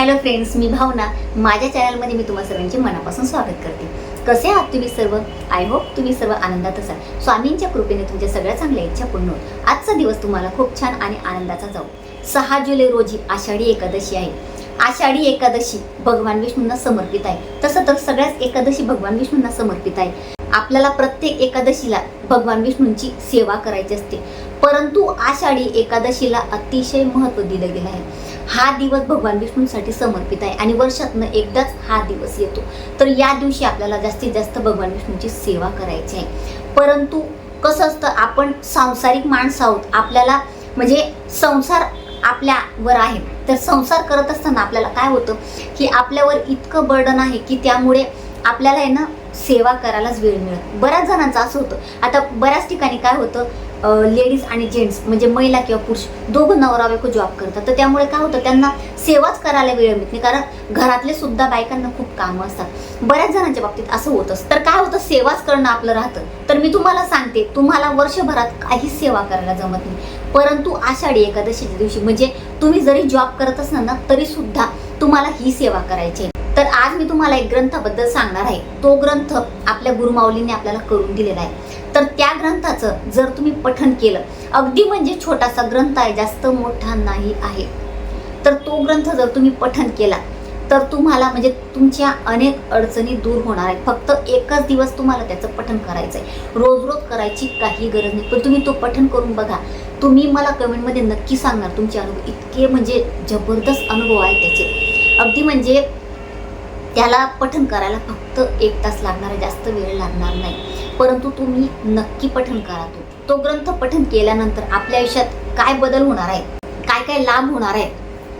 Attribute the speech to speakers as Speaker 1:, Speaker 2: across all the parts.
Speaker 1: Hello friends मी भावना. माझ्या चॅनलमध्ये मी तुम्हा सर्वांचे मनापासून स्वागत करते. कसे आहात तुम्ही सर्व? आय होप तुम्ही सर्व आनंदात असाल. स्वामींच्या कृपेने तुमच्या सगळ्या चांगल्या इच्छा पूर्ण होत आजचा दिवस तुम्हाला खूप छान आणि आनंदाचा जाऊ. सहा जुलै रोजी आषाढी एकादशी आहे. आषाढी एकादशी भगवान विष्णूंना समर्पित आहे. तसं तर सगळ्याच एकादशी भगवान विष्णूंना समर्पित आहे. आपल्याला प्रत्येक एकादशीला भगवान विष्णूंची सेवा करायची असते. परंतु आषाढी एकादशीला अतिशय महत्त्व दिलं गेलं आहे. हा दिवस भगवान विष्णूंसाठी समर्पित आहे आणि वर्षातनं एकदाच हा दिवस येतो. तर या दिवशी आपल्याला जास्तीत जास्त भगवान विष्णूंची सेवा करायची आहे. परंतु कसं असतं आपण सांसारिक माणसं आहोत. आपल्याला म्हणजे संसार आपल्यावर आहे. तर संसार करत असताना आपल्याला काय होतं की आपल्यावर इतकं बर्डन आहे की त्यामुळे आपल्याला आहे ना सेवा करायलाच वेळ मिळत. बऱ्याच जणांचं असं होतं. आता बऱ्याच ठिकाणी काय होतं लेडीज आणि जेंट्स म्हणजे महिला किंवा पुरुष दोघं नवरा बायको जॉब करतात. तर त्यामुळे काय होतं त्यांना सेवाच करायला वेळ मिळत नाही. कारण घरातले सुद्धा बायकांना खूप कामं असतात. बऱ्याच जणांच्या बाबतीत असं होत असतं तर काय होतं सेवाच करणं आपलं राहतं. तर मी तुम्हाला सांगते तुम्हाला वर्षभरात काही सेवा करायला जमत नाही. परंतु आषाढी एकादशीच्या दिवशी म्हणजे तुम्ही जरी जॉब करत असणार ना तरी सुद्धा तुम्हाला ही सेवा करायची आहे. तर आज मी तुम्हाला एक ग्रंथाबद्दल सांगणार आहे. तो ग्रंथ आपल्या गुरुमाऊलीने आपल्याला करून दिलेला आहे. तर त्या ग्रंथाचं जर तुम्ही पठन केलं अगदी म्हणजे छोटासा ग्रंथ आहे जास्त मोठा नाही आहे. तर तो ग्रंथ जर तुम्ही पठन केला तर तुम्हाला म्हणजे तुमच्या अनेक अडचणी दूर होणार आहेत. फक्त एकच दिवस तुम्हाला त्याचं पठन करायचं आहे. रोज रोज करायची काही गरज नाही. पण तुम्ही तो पठन करून बघा. तुम्ही मला कमेंटमध्ये नक्की सांगणार तुमचे अनुभव इतके म्हणजे जबरदस्त अनुभव आहे त्याचे. अगदी म्हणजे त्याला पठन करायला फक्त एक तास लागणार आहे जास्त वेळ लागणार नाही. परंतु तुम्ही नक्की पठन करा तो. तो ग्रंथ पठन केल्यानंतर आपल्या आयुष्यात काय बदल होणार आहे काय काय लाभ होणार आहे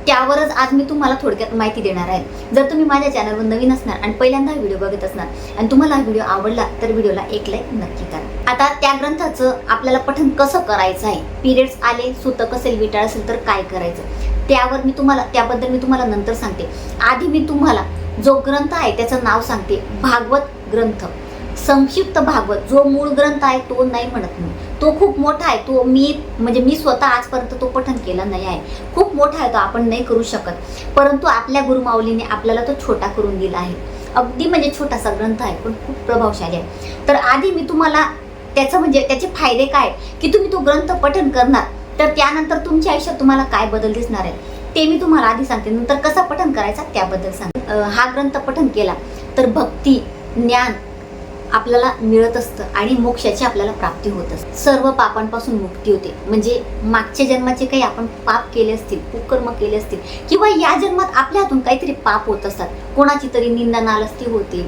Speaker 1: त्यावरच आज मी तुम्हाला थोडक्यात माहिती देणार आहे. जर तुम्ही माझ्या चॅनलवर नवीन असणार आणि पहिल्यांदा व्हिडिओ बघत असणार आणि तुम्हाला हा व्हिडिओ आवडला तर व्हिडिओला एक लाईक नक्की करा. आता त्या ग्रंथाचं आपल्याला पठन कसं करायचं आहे? पिरियड्स आले सुतक असेल विटाळ असेल तर काय करायचं? त्यावर मी तुम्हाला त्याबद्दल मी तुम्हाला नंतर सांगते. आधी मी तुम्हाला जो ग्रंथ आहे त्याचं नाव सांगते. भागवत ग्रंथ. संक्षिप्त भागवत. जो मूळ ग्रंथ आहे तो नाही म्हणत मी. तो खूप मोठा आहे. तो मी म्हणजे मी स्वतः आजपर्यंत तो पठन केला नाही आहे. खूप मोठा आहे तो. आपण नाही करू शकत. परंतु आपल्या गुरुमाऊलीने आपल्याला तो छोटा करून दिला आहे. अगदी म्हणजे छोटासा ग्रंथ आहे पण खूप प्रभावशाली आहे. तर आधी मी तुम्हाला त्याचं म्हणजे त्याचे फायदे काय की तुम्ही तो ग्रंथ पठन करणार तर त्यानंतर तुमच्या आयुष्यात तुम्हाला काय बदल दिसणार आहे ते मी तुम्हाला आधी सांगते. नंतर कसा पठन करायचा त्याबद्दल सांगते. हा ग्रंथ पठन केला तर भक्ती ज्ञान आपल्याला मिळत असतं आणि मोक्षाची आपल्याला प्राप्ती होत असते. सर्व पापांपासून मुक्ती होते. म्हणजे मागच्या जन्माचे काही आपण पाप केले असतील कुकर्म केले असतील किंवा या जन्मात आपल्या हातून काहीतरी पाप होत असतात. कोणाची तरी निंदा नालस्ती होते.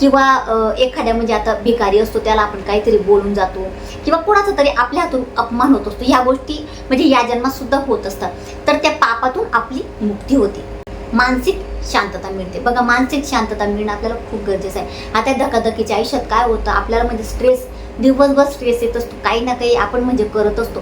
Speaker 1: किंवा एखाद्या म्हणजे आता भिकारी असतो त्याला आपण काहीतरी बोलून जातो. किंवा कोणाचा तरी आपल्या हातून अपमान होत असतो. ह्या गोष्टी म्हणजे या जन्मात सुद्धा होत असतात. तर त्या तापातून आपली मुक्ती होते. मानसिक शांतता मिळते. बघा मानसिक शांतता मिळणं आपल्याला खूप गरजेचं आहे. आता धकाधकीच्या आयुष्यात काय होतं? आपल्याला म्हणजे स्ट्रेस दिवसभर स्ट्रेस येत असतो. काही ना काही आपण म्हणजे करत असतो.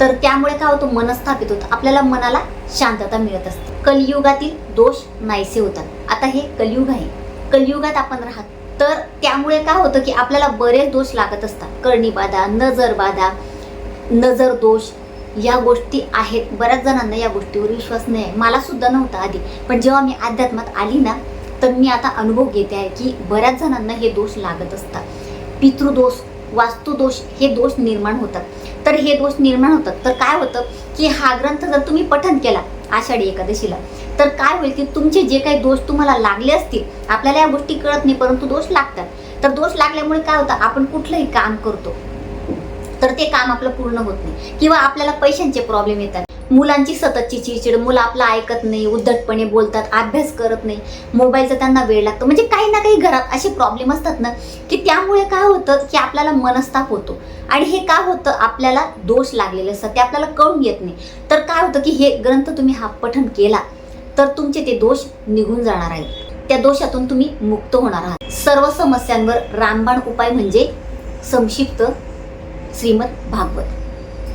Speaker 1: तर त्यामुळे काय होतं? मनस्थापित होतं. आपल्याला मनाला शांतता मिळत असते. कलियुगातील दोष नाहीसे होतात. आता हे कलियुग आहे. कलियुगात आपण राहत. तर त्यामुळे काय होतं की आपल्याला बरेच दोष लागत असतात. कर्णीबाधा नजरबाधा नजर दोष या गोष्टी आहेत. बऱ्याच जणांना या गोष्टीवर विश्वास नाही. आहे मला सुद्धा नव्हता आधी. पण जेव्हा मी अध्यात्मात आली ना तर मी आता अनुभव घेते आहे की बऱ्याच जणांना हे दोष लागत असतात. पितृदोष वास्तुदोष हे दोष निर्माण होतात. तर हे दोष निर्माण होतात. तर काय होतं की हा ग्रंथ जर तुम्ही पठन केला आषाढी एकादशीला तर काय होईल की तुमचे जे काही दोष तुम्हाला लागले असतील आपल्याला या गोष्टी कळत नाही परंतु दोष लागतात. तर दोष लागल्यामुळे काय होतं? आपण कुठलंही काम करतो. तर ते काम आपलं पूर्ण होत नाही. किंवा आपल्याला पैशांचे प्रॉब्लेम येतात. मुलांची सततची चिडचिड मुलं आपलं ऐकत नाही उद्धटपणे बोलतात अभ्यास करत नाही. मोबाईलचा त्यांना वेळ लागतो. म्हणजे काही ना काही घरात असे प्रॉब्लेम असतात ना की त्यामुळे काय होतं की आपल्याला मनस्ताप होतो. आणि हे का होतं आपल्याला दोष लागलेले असतात. ते आपल्याला कळून येत नाही. तर काय होतं की हे ग्रंथ तुम्ही हा पठण केला तर तुमचे ते दोष निघून जाणार आहेत. त्या दोषातून तुम्ही मुक्त होणार आहात. सर्व समस्यांवर रामबाण उपाय म्हणजे संक्षिप्त श्रीमद भागवत.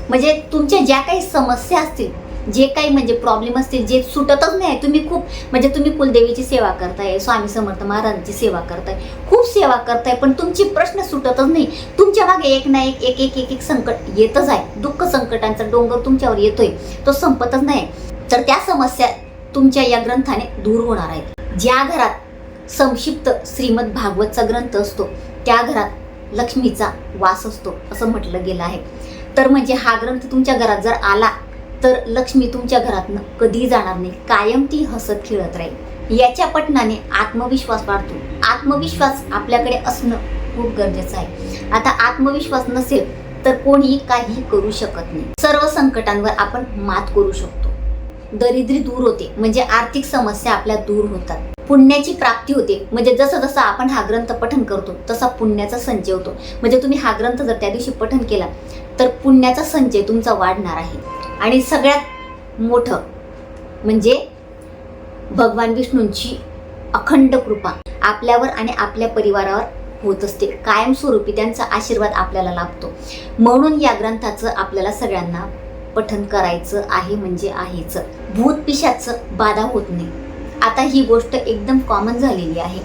Speaker 1: म्हणजे तुमच्या ज्या काही समस्या असतील जे काही म्हणजे प्रॉब्लेम असतील जे सुटतच नाही तुम्ही खूप म्हणजे तुम्ही कुलदेवीची सेवा करताय स्वामी समर्थ महाराजांची सेवा करताय खूप सेवा करताय पण तुमचे प्रश्न सुटतच नाही. तुमच्या मागे एक ना एक एक एक एक एक संकट येतच आहे. दुःख संकटांचा डोंगर तुमच्यावर येतोय. तो संपतच नाही. तर त्या समस्या तुमच्या या ग्रंथाने दूर होणार आहेत. ज्या घरात संक्षिप्त श्रीमद भागवतचा ग्रंथ असतो त्या घरात लक्ष्मीचा वास असतो असं म्हटलं गेलं आहे. तर म्हणजे हा ग्रंथ तुमच्या घरात जर आला तर लक्ष्मी तुमच्या घरातनं कधी जाणार नाही कायम ती हसत खेळत राहील. याच्या पठणाने आत्मविश्वास वाढतो. आत्मविश्वास आपल्याकडे असणं खूप गरजेचं आहे. आता आत्मविश्वास नसेल तर कोणीही काही करू शकत नाही. सर्व संकटांवर आपण मात करू शकतो. दरिद्री दूर होते म्हणजे आर्थिक समस्या आपल्या दूर होतात. पुण्याची प्राप्ती होते. म्हणजे जसं जसं आपण हा ग्रंथ पठन करतो तसा पुण्याचा संचय होतो. म्हणजे तुम्ही हा ग्रंथ जर त्या दिवशी पठन केला तर पुण्याचा संचय तुमचा वाढणार आहे. आणि सगळ्यात मोठं म्हणजे भगवान विष्णूंची अखंड कृपा आपल्यावर आणि आपल्या परिवारावर होत असते. कायमस्वरूपी त्यांचा आशीर्वाद आपल्याला लाभतो. म्हणून या ग्रंथाचं आपल्याला सगळ्यांना पठन करायचं आहे म्हणजे आहेच. भूत पिशाचं बाधा होत नाही. आता ही गोष्ट एकदम कॉमन झालेली आहे.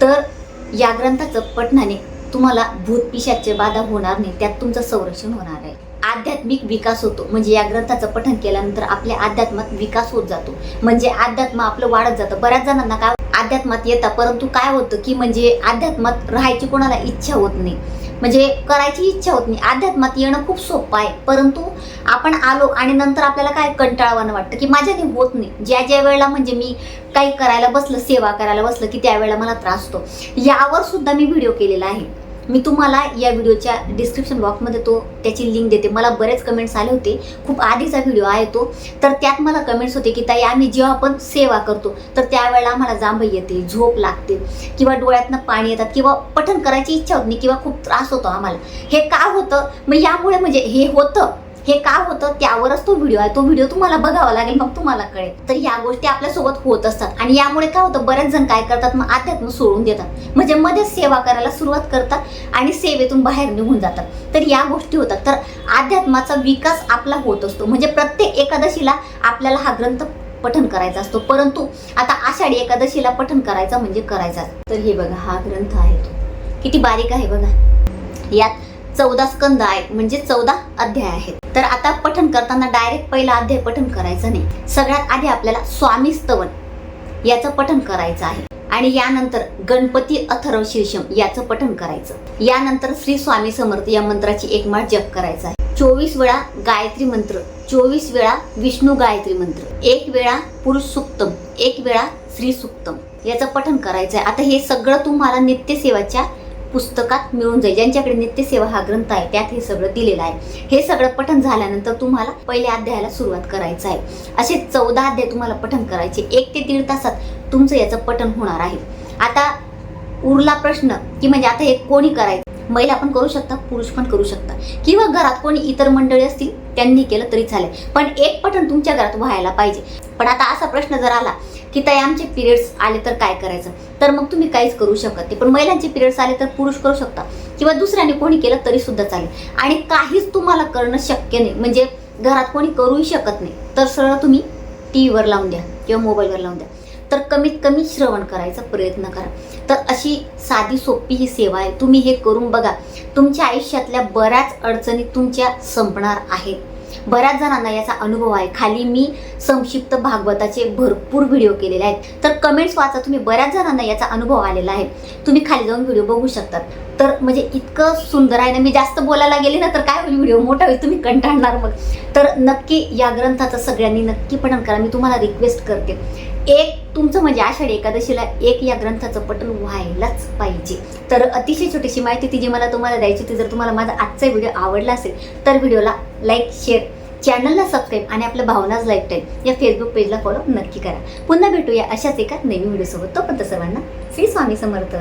Speaker 1: तर या ग्रंथाचं पठनाने तुम्हाला भूत पिशाचे बाधा होणार नाही त्यात तुमचं संरक्षण होणार आहे. आध्यात्मिक विकास होतो. म्हणजे या ग्रंथाचं पठन केल्यानंतर आपल्या अध्यात्मात विकास होत जातो. म्हणजे अध्यात्म आपलं वाढत जातं. बऱ्याच जणांना काय अध्यात्मात येतात परंतु काय होतं की म्हणजे अध्यात्मात राहायची कोणाला इच्छा होत नाही. म्हणजे करायची इच्छा होत नाही. अध्यात्मात येणं खूप सोपं आहे. परंतु आपण आलो आणि नंतर आपल्याला काय कंटाळवानं वाटतं की माझ्याने होत नाही. ज्या ज्या वेळेला म्हणजे मी काही करायला बसलं सेवा करायला बसलं की त्यावेळेला मला त्रास होतो. यावर सुद्धा मी व्हिडिओ केलेला आहे. मी तुम्हाला या व्हिडिओच्या डिस्क्रिप्शन बॉक्समध्ये तो त्याची लिंक देते. मला बरेच कमेंट्स आले होते. खूप आधीचा व्हिडिओ आहे तो. तर त्यात मला कमेंट्स होते की ताई आम्ही जेव्हा आपण सेवा करतो तर त्यावेळेला आम्हाला जांभई येते झोप लागते किंवा डोळ्यातनं पाणी येतात किंवा पठण करायची इच्छा होत नाही किंवा खूप त्रास होतो आम्हाला. हे का होतं? मग यामुळे म्हणजे हे होतं. हे का होतं त्यावरच तो व्हिडिओ आहे. तो व्हिडिओ तुम्हाला बघावा लागेल मग तुम्हाला कळेल. तर या गोष्टी आपल्यासोबत होत असतात. आणि यामुळे काय होतं बरेच जण काय करतात मग अध्यात्म सोडून देतात. म्हणजे मध्येच सेवा करायला सुरुवात करतात आणि सेवेतून बाहेर निघून जातात. तर या गोष्टी होतात. तर अध्यात्माचा विकास आपला होत असतो. म्हणजे प्रत्येक एकादशीला आपल्याला हा ग्रंथ पठन करायचा असतो. परंतु आता आषाढी एकादशीला पठन करायचा म्हणजे करायचा. तर हे बघा हा ग्रंथ आहे तो. किती बारीक आहे बघा. यात चौदा स्कंद आहेत म्हणजे चौदा अध्याय आहेत. तर आता पठन करताना डायरेक्ट पहिला अध्याय पठन करायचं नाही. सगळ्यात आधी आपल्याला स्वामी स्तवन याचं पठन करायचं आहे. आणि यानंतर गणपती अथर्व शीर्षम याचं पठन करायचं. यानंतर श्री स्वामी समर्थ या मंत्राची एक माळ जप करायचा आहे. चोवीस वेळा गायत्री मंत्र चोवीस वेळा विष्णू गायत्री मंत्र एक वेळा पुरुष सुक्तम एक वेळा श्री सुक्तम याचं पठन करायचं आहे. आता हे सगळं तुम्हाला नित्यसेवाच्या पुस्तकात मिळून जाईल. ज्यांच्याकडे नित्यसेवा हा ग्रंथ आहे त्यात हे सगळं दिलेलं आहे. हे सगळं पठन झाल्यानंतर तुम्हाला पहिल्या अध्यायाला सुरुवात करायचं आहे. असे चौदा अध्याय तुम्हाला पठन करायचे. एक ते दीड तासात तुमचं याचं पठन होणार आहे. आता उरला प्रश्न की म्हणजे आता हे कोणी करायचं? महिला पण करू शकता पुरुष पण करू शकता किंवा घरात कोणी इतर मंडळी असतील त्यांनी केलं तरी चालेल. पण एक पठण तुमच्या घरात व्हायला पाहिजे. पण आता असा प्रश्न जर आला की ताई आमचे पिरियड्स आले तर काय करायचं? तर मग तुम्ही काहीच करू शकत नाही. पण महिलांचे पिरियड्स आले तर पुरुष करू शकता. किंवा दुसऱ्याने कोणी केलं तरी सुद्धा चालेल. आणि काहीच तुम्हाला करणं शक्य नाही. म्हणजे घरात कोणी करूही शकत नाही. तर सरळ तुम्ही टी व्हीवर लावून द्या किंवा मोबाईलवर लावून द्या. तर कमीत कमी श्रवण करायचा प्रयत्न करा. तर अशी साधी सोपी ही सेवा आहे. तुम्ही हे करून बघा. तुमच्या आयुष्यातल्या बऱ्याच अडचणी तुमच्या संपणार आहेत. बऱ्याच जणांना याचा अनुभव आहे. खाली मी संक्षिप्त भागवताचे भरपूर व्हिडिओ केलेले आहेत. तर कमेंट्स वाचा. तुम्ही बऱ्याच जणांना याचा अनुभव आलेला आहे. तुम्ही खाली जाऊन व्हिडिओ बघू शकतात. तर म्हणजे इतकं सुंदर आहे ना मी जास्त बोलायला गेले ना तर काय होईल व्हिडिओ मोठा होईल तुम्ही कंटाळणार मग. तर नक्की या ग्रंथाचं सगळ्यांनी नक्की पठण करा. मी तुम्हाला रिक्वेस्ट करते. एक तुमचं म्हणजे आषाढी एकादशीला एक या ग्रंथाचं पठण व्हायलाच पाहिजे. तर अतिशय छोटीशी माहिती ती जी मला तुम्हाला द्यायची होती जर तुम्हाला माझा आजचा व्हिडिओ आवडला असेल तर व्हिडिओला लाईक शेअर चॅनलला सबस्क्राईब आणि आपल्या भावनाच लाईफ टाईम या फेसबुक पेजला फॉलो नक्की करा. पुन्हा भेटूया अशाच एका नवीन व्हिडिओसोबत. तोपर्यंत सर्वांना श्री स्वामी समर्थ.